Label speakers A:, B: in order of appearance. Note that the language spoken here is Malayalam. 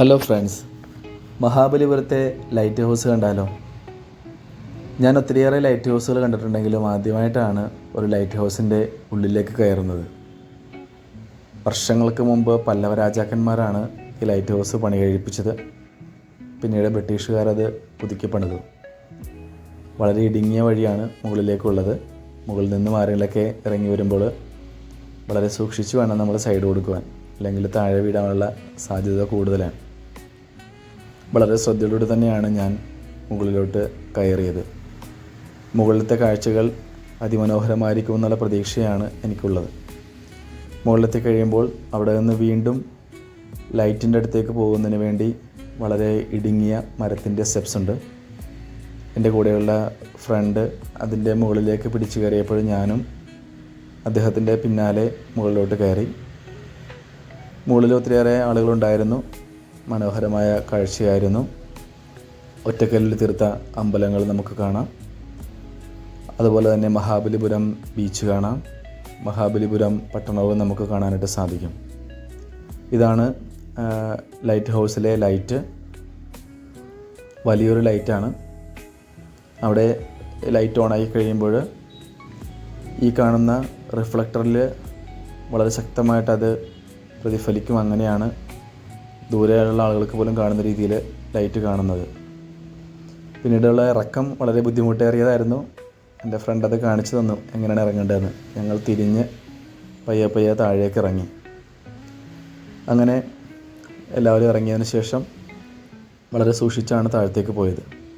A: ഹലോ ഫ്രണ്ട്സ് മഹാബലിപുരത്തെ ലൈറ്റ് ഹൗസ് കണ്ടാലോ? ഞാൻ ഒത്തിരിയേറെ ലൈറ്റ് ഹൗസുകൾ കണ്ടിട്ടുണ്ടെങ്കിലും ആദ്യമായിട്ടാണ് ഒരു ലൈറ്റ് ഹൗസിന്റെ ഉള്ളിലേക്ക് കയറുന്നത്. വർഷങ്ങൾക്ക് മുമ്പ് പല്ലവ രാജാക്കന്മാരാണ് ഈ ലൈറ്റ് ഹൗസ് പണി കഴിപ്പിച്ചത്. പിന്നീട് ബ്രിട്ടീഷുകാരത് പുതുക്കി പണിതു വളരെ ഇടുങ്ങിയ വഴിയാണ് മുകളിലേക്കുള്ളത്. മുകളിൽ നിന്നും ആരെങ്കിലൊക്കെ ഇറങ്ങി വരുമ്പോൾ വളരെ സൂക്ഷിച്ച് വേണം നമ്മൾ സൈഡ് കൊടുക്കുവാൻ. അല്ലെങ്കിൽ താഴെ വീടാനുള്ള സാധ്യത കൂടുതലാണ്. വളരെ ശ്രദ്ധയോടെ തന്നെയാണ് ഞാൻ മുകളിലോട്ട് കയറിയത്. മുകളിലത്തെ കാഴ്ചകൾ അതിമനോഹരമായിരിക്കും എന്നുള്ള പ്രതീക്ഷയാണ് എനിക്കുള്ളത്. മുകളിലെത്തി കഴിയുമ്പോൾ അവിടെ നിന്ന് വീണ്ടും ലൈറ്റിന്റെ അടുത്തേക്ക് പോകുന്നതിന് വേണ്ടി വളരെ ഇടുങ്ങിയ മരത്തിന്റെ സ്റ്റെപ്സ് ഉണ്ട്. എന്റെ കൂടെയുള്ള ഫ്രണ്ട് അതിന്റെ മുകളിലേക്ക് പിടിച്ചു കയറിയപ്പോൾ ഞാനും അദ്ദേഹത്തിന്റെ പിന്നാലെ മുകളിലോട്ട് കയറി. മുകളിൽ ഒത്തിരിയേറെ ആളുകളുണ്ടായിരുന്നു. മനോഹരമായ കാഴ്ചയായിരുന്നു. ഒറ്റക്കല്ലിൽ തീർത്ത അമ്പലങ്ങൾ നമുക്ക് കാണാം. അതുപോലെ തന്നെ മഹാബലിപുരം ബീച്ച് കാണാം. മഹാബലിപുരം പട്ടണവും നമുക്ക് കാണാനായിട്ട് സാധിക്കും. ഇതാണ് ലൈറ്റ് ഹൗസിലെ ലൈറ്റ് വലിയൊരു ലൈറ്റാണ് അവിടെ ലൈറ്റ് ഓണായി കഴിയുമ്പോൾ ഈ കാണുന്ന റിഫ്ലക്ടറിൽ വളരെ ശക്തമായിട്ട് അത് പ്രതിഫലിക്കും. അങ്ങനെയാണ് ദൂരെയുള്ള ആളുകൾക്ക് പോലും കാണുന്ന രീതിയിൽ ലൈറ്റ് കാണുന്നത്. പിന്നീടുള്ള ഇറക്കം വളരെ ബുദ്ധിമുട്ടേറിയതായിരുന്നു. എന്റെ ഫ്രണ്ട് അത് കാണിച്ചു തന്നു എങ്ങനെയാണ് ഇറങ്ങേണ്ടതെന്ന്. ഞങ്ങൾ തിരിഞ്ഞ് പയ്യെ പയ്യെ താഴേക്ക് ഇറങ്ങി. അങ്ങനെ എല്ലാവരും ഇറങ്ങിയതിന് ശേഷം വളരെ സൂക്ഷിച്ചാണ് താഴത്തേക്ക് പോയത്.